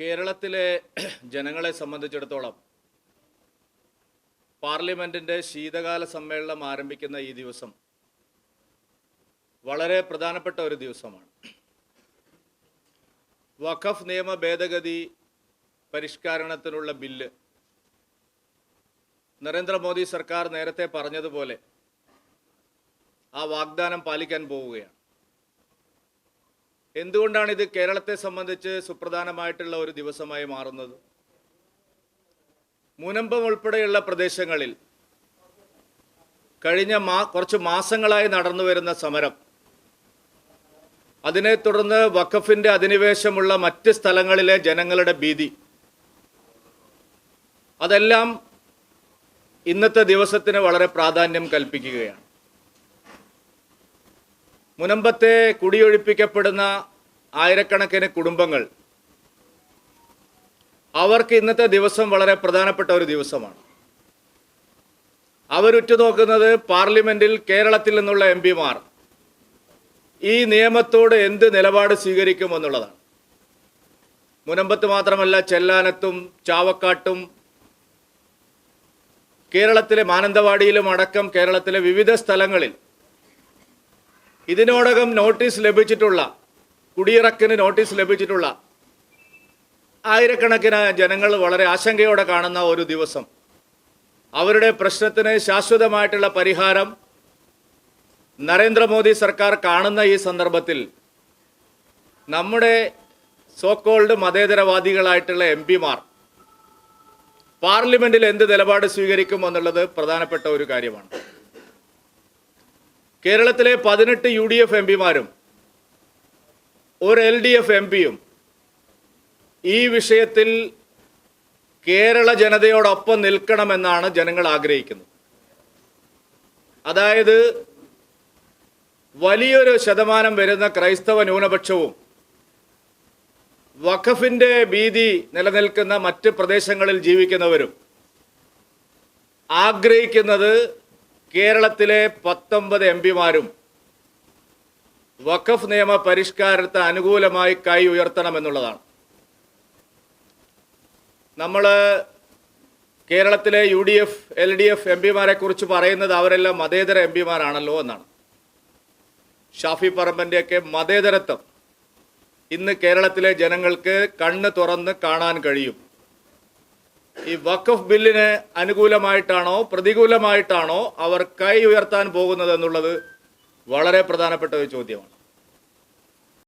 കേരളത്തിലെ ജനങ്ങളെ സംബന്ധിച്ചിടത്തോളം പാർലമെന്റിന്റെ ശീതകാല സമ്മേളനം ആരംഭിക്കുന്ന ഈ ദിവസം വളരെ പ്രധാനപ്പെട്ട ഒരു ദിവസമാണ്. വഖഫ് നിയമ ഭേദഗതി പരിഷ്കരണത്തിനുള്ള ബില്ല് നരേന്ദ്രമോദി സർക്കാർ നേരത്തെ പറഞ്ഞതുപോലെ ആ വാഗ്ദാനം പാലിക്കാൻ പോവുകയാണ്. എന്തുകൊണ്ടാണ് ഇത് കേരളത്തെ സംബന്ധിച്ച് സുപ്രധാനമായിട്ടുള്ള ഒരു ദിവസമായി മാറുന്നത്? മുനമ്പം ഉൾപ്പെടെയുള്ള പ്രദേശങ്ങളിൽ കഴിഞ്ഞ മാ കുറച്ച് മാസങ്ങളായി നടന്നു വരുന്ന സമരം. അതിനെ തുടർന്ന് വഖഫിന്റെ അധിനിവേശമുള്ള മറ്റ് സ്ഥലങ്ങളിലെ ജനങ്ങളുടെ ഭീതി. അതെല്ലാം ഇന്നത്തെ ദിവസത്തിന് വളരെ പ്രാധാന്യം കൽപ്പിക്കുകയാണ്. മുനമ്പത്തെ കുടിയൊഴിപ്പിക്കപ്പെടുന്ന ആയിരക്കണക്കിന് കുടുംബങ്ങൾ അവർക്ക് ഇന്നത്തെ ദിവസം വളരെ പ്രധാനപ്പെട്ട ഒരു ദിവസമാണ്. അവരുറ്റുനോക്കുന്നത് പാർലമെന്റിൽ കേരളത്തിൽ നിന്നുള്ള എം പിമാർ ഈ നിയമത്തോട് എന്ത് നിലപാട് സ്വീകരിക്കുമെന്നുള്ളതാണ്. മുനമ്പത്ത് മാത്രമല്ല ചെല്ലാനത്തും ചാവക്കാട്ടും കേരളത്തിലെ മാനന്തവാടിയിലും അടക്കം കേരളത്തിലെ വിവിധ സ്ഥലങ്ങളിൽ ഇതിനോടകം നോട്ടീസ് ലഭിച്ചിട്ടുള്ള കുടിയിറക്കിന് നോട്ടീസ് ലഭിച്ചിട്ടുള്ള ആയിരക്കണക്കിന് ജനങ്ങൾ വളരെ ആശങ്കയോടെ കാണുന്ന ഒരു ദിവസം. അവരുടെ പ്രശ്നത്തിന് ശാശ്വതമായിട്ടുള്ള പരിഹാരം നരേന്ദ്രമോദി സർക്കാർ കാണുന്ന ഈ സന്ദർഭത്തിൽ നമ്മുടെ സോക്കോൾഡ് മതേതരവാദികളായിട്ടുള്ള എം പിമാർ പാർലമെന്റിൽ എന്ത് നിലപാട് സ്വീകരിക്കും എന്നുള്ളത് പ്രധാനപ്പെട്ട ഒരു കാര്യമാണ്. കേരളത്തിലെ പതിനെട്ട് യു ഡി എഫ് എം പിമാരും ഒരു എൽ ഡി എഫ് എം പിയും ഈ വിഷയത്തിൽ കേരള ജനതയോടൊപ്പം നിൽക്കണമെന്നാണ് ജനങ്ങൾ ആഗ്രഹിക്കുന്നത്. അതായത് വലിയൊരു ശതമാനം വരുന്ന ക്രൈസ്തവ ന്യൂനപക്ഷവും വഖഫിന്റെ ഭീതി നിലനിൽക്കുന്ന മറ്റ് പ്രദേശങ്ങളിൽ ജീവിക്കുന്നവരും ആഗ്രഹിക്കുന്നത് കേരളത്തിലെ പത്തൊമ്പത് എം പിമാരും വഖഫ് നിയമ പരിഷ്കാരത്തെ അനുകൂലമായി കൈ ഉയർത്തണമെന്നുള്ളതാണ് നമ്മൾ കേരളത്തിലെ U D F L D F M പിമാരെ കുറിച്ച് പറയുന്നത് അവരെല്ലാം മതേതര എം പിമാരാണല്ലോ എന്നാണ്. ഷാഫി പറമ്പന്റെയൊക്കെ മതേതരത്വം ഇന്ന് കേരളത്തിലെ ജനങ്ങൾക്ക് കണ്ണ് തുറന്ന് കാണാൻ കഴിയും. ഈ വഖഫ് ബില്ലിന് അനുകൂലമായിട്ടാണോ പ്രതികൂലമായിട്ടാണോ അവർ കൈ ഉയർത്താൻ പോകുന്നത് എന്നുള്ളത് വളരെ പ്രധാനപ്പെട്ട ഒരു ചോദ്യമാണ്.